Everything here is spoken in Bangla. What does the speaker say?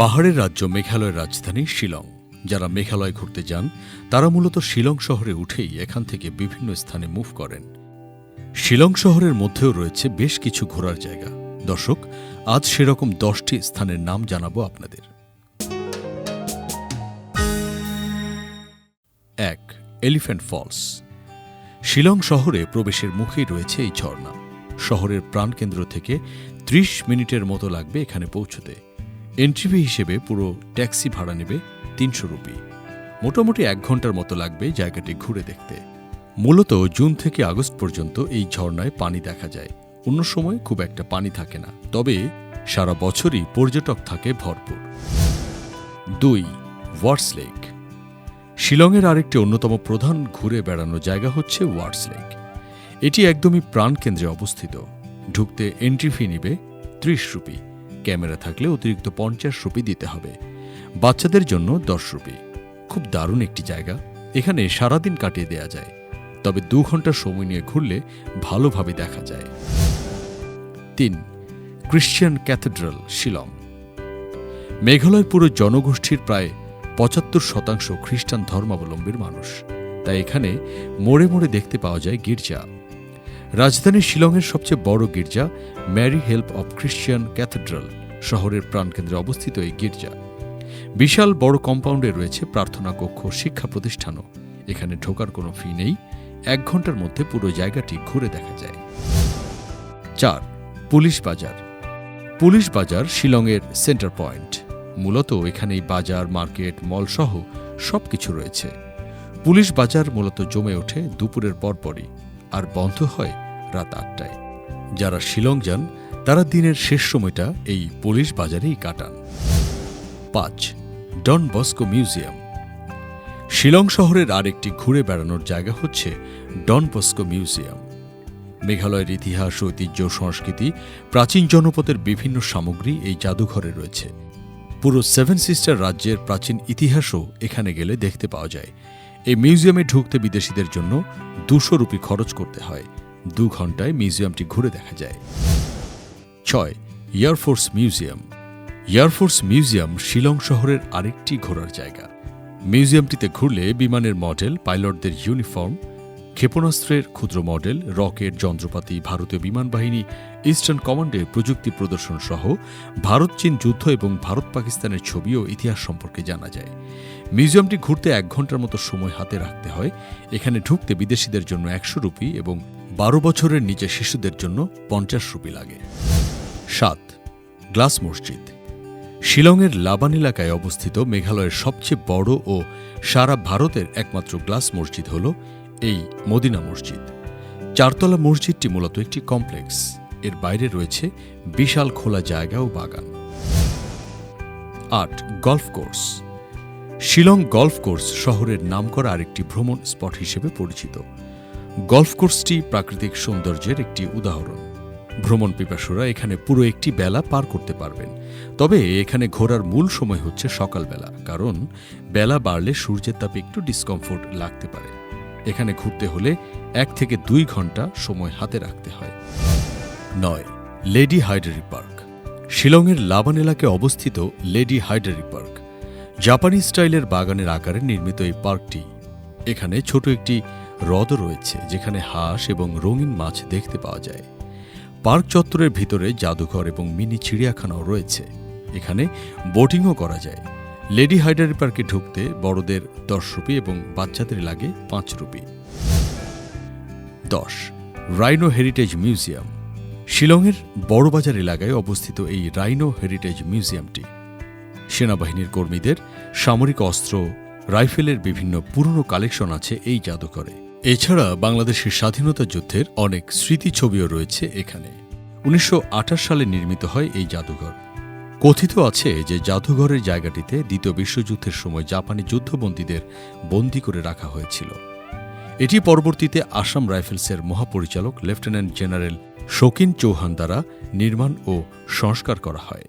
পাহাড়ের রাজ্য মেঘালয়ের রাজধানী শিলং। যারা মেঘালয় ঘুরতে যান, তারা মূলত শিলং শহরে উঠেই এখান থেকে বিভিন্ন স্থানে মুভ করেন। শিলং শহরের মধ্যেও রয়েছে বেশ কিছু ঘোরার জায়গা। দর্শক, আজ সেরকম দশটি স্থানের নাম জানাব আপনাদের। এক এলিফ্যান্ট ফলস শিলং শহরে প্রবেশের মুখেই রয়েছে এই ঝর্ণা। শহরের প্রাণকেন্দ্র থেকে ত্রিশ মিনিটের মতো লাগবে এখানে পৌঁছতে। এন্ট্রি ফি হিসেবে পুরো ট্যাক্সি ভাড়া নেবে তিনশো রুপি। মোটামুটি এক ঘণ্টার মতো লাগবে জায়গাটি ঘুরে দেখতে। মূলত জুন থেকে আগস্ট পর্যন্ত এই ঝর্ণায় পানি দেখা যায়। অন্য সময় খুব একটা পানি থাকে না। তবে সারা বছরই পর্যটক থাকে ভরপুর। দুই ওয়ার্স লেক শিলংয়ের আরেকটি অন্যতম প্রধান ঘুরে বেড়ানোর জায়গা হচ্ছে ওয়ার্স লেক এটি একদমই প্রাণকেন্দ্রে অবস্থিত। ঢুকতে এন্ট্রি ফি নিবে ত্রিশ রুপি। ক্যামেরা থাকলে অতিরিক্ত পঞ্চাশ রুপি দিতে হবে। বাচ্চাদের জন্য দশ রুপি। খুব দারুণ একটি জায়গা। এখানে সারাদিন কাটিয়ে দেয়া যায়। তবে দু ঘণ্টা সময় নিয়ে ঘুরলে ভালোভাবে দেখা যায়। তিন, ক্রিশ্চিয়ান ক্যাথেড্রাল, শিলং। মেঘালয় পুরো জনগোষ্ঠীর প্রায় পঁচাত্তর শতাংশ খ্রিস্টান ধর্মাবলম্বীর মানুষ। তাই এখানে মোড়ে মোড়ে দেখতে পাওয়া যায় গির্জা। রাজধানী শিলংয়ের সবচেয়ে বড় গির্জা Mary help of Christian cathedral শহরের প্রাণকেন্দ্রে অবস্থিত এই গির্জা। বিশাল বড় কম্পাউন্ডে রয়েছে প্রার্থনা কক্ষ, শিক্ষা প্রতিষ্ঠানও। এখানে ঢোকার কোনো ফি নেই। এক ঘণ্টার মধ্যে পুরো জায়গাটি ঘুরে দেখা যায়। চার, পুলিশ বাজার। পুলিশ বাজার শিলংয়ের সেন্টার পয়েন্ট। মূলত এখানেই বাজার, মার্কেট মল সহ সবকিছু রয়েছে। পুলিশ বাজার মূলত জমে ওঠে দুপুরের পরপরই। আর বন্ধ হয় রাত আটটায়। যারা শিলং যান, তারা দিনের শেষ সময়টা এই পুলিশ বাজারেই কাটান। পাঁচ, ডন বস্কো মিউজিয়াম। শিলং শহরের আরেকটি ঘুরে বেড়ানোর জায়গা হচ্ছে ডন বস্কো মিউজিয়াম। মেঘালয়ের ইতিহাস, ঐতিহ্য, সংস্কৃতি, প্রাচীন জনপদের বিভিন্ন সামগ্রী এই জাদুঘরে রয়েছে। পুরো সেভেন সিস্টার রাজ্যের প্রাচীন ইতিহাসও এখানে গেলে দেখতে পাওয়া যায়। এই মিউজিয়ামে ঢুকতে বিদেশিদের জন্য দুশো রুপি খরচ করতে হয়। দু ঘন্টায় মিউজিয়ামটি ঘুরে দেখা যায়। ছয় air force museum. Air force museum Shillong শহরের আরেকটি ঘোরার জায়গা। মিউজিয়ামটিতে ঘুরলে বিমানের মডেল, পাইলটদের ইউনিফর্ম ক্ষেপণাস্ত্রের ক্ষুদ্র মডেল, রকেট, যন্ত্রপাতি, ভারতীয় বিমান বাহিনী, ইস্টার্ন কমান্ডের প্রযুক্তি প্রদর্শন সহ ভারত, চীন যুদ্ধ এবং ভারত, পাকিস্তানের ছবি ও ইতিহাস সম্পর্কে জানা যায়। মিউজিয়ামটি ঘুরতে এক ঘণ্টার মতো সময় হাতে রাখতে হয়। এখানে ঢুকতে বিদেশিদের জন্য একশো রুপি এবং বারো বছরের নিচে শিশুদের জন্য পঞ্চাশ রুপি লাগে। সাত, গ্লাস মসজিদ। শিলংয়ের লাবান এলাকায় অবস্থিত মেঘালয়ের সবচেয়ে বড় ও সারা ভারতের একমাত্র গ্লাস মসজিদ হল এই মদিনা মসজিদ। চারতলা মসজিদটি মূলত একটি কমপ্লেক্স। এর বাইরে রয়েছে বিশাল খোলা জায়গা ও বাগান। আট, golf course. Shillong golf course শহরের নামকরা আরেকটি ভ্রমণ স্পট হিসেবে পরিচিত। গলফ কোর্সটি প্রাকৃতিক সৌন্দর্যের একটি উদাহরণ। ভ্রমণ পিপাসুরা এখানে পুরো একটি বেলা পার করতে পারবেন। তবে এখানে ঘোরার মূল সময় হচ্ছে সকালবেলা, কারণ বেলা বাড়লে সূর্যের তাপে একটু ডিসকমফোর্ট লাগতে পারে। এখানে ঘুরতে হলে এক থেকে দুই ঘণ্টা সময় হাতে রাখতে হয়। নয়, লেডি হাইডারি পার্ক। শিলংয়ের লাবান এলাকায় অবস্থিত লেডি হাইডারি পার্ক। জাপানি স্টাইলের বাগানের আকারে নির্মিত এই পার্কটি। এখানে ছোট একটি হ্রদও রয়েছে, যেখানে হাঁস এবং রঙিন মাছ দেখতে পাওয়া যায়। পার্ক চত্বরের ভিতরে জাদুঘর এবং মিনি চিড়িয়াখানাও রয়েছে। এখানে বোটিংও করা যায়। লেডি হাইডারি পার্কে ঢুকতে বড়দের দশ রুপি এবং বাচ্চাদের লাগে পাঁচ রুপি। দশ, রাইনো হেরিটেজ মিউজিয়াম। শিলংয়ের বড়বাজার এলাকায় অবস্থিত এই রাইনো হেরিটেজ মিউজিয়ামটি। সেনাবাহিনীর কর্মীদের সামরিক অস্ত্র, রাইফেলের বিভিন্ন পুরনো কালেকশন আছে এই জাদুঘরে। এছাড়া বাংলাদেশের স্বাধীনতা যুদ্ধের অনেক স্মৃতিছবিও রয়েছে এখানে। উনিশশো আঠাশ সালে নির্মিত হয় এই জাদুঘর। কথিত আছে যে জাদুঘরের জায়গাটিতে দ্বিতীয় বিশ্বযুদ্ধের সময় জাপানি যুদ্ধবন্দীদের বন্দী করে রাখা হয়েছিল। এটি পরবর্তীতে আসাম রাইফেলসের মহাপরিচালক লেফটেন্যান্ট জেনারেল শকিন চৌহান দ্বারা নির্মাণ ও সংস্কার করা হয়।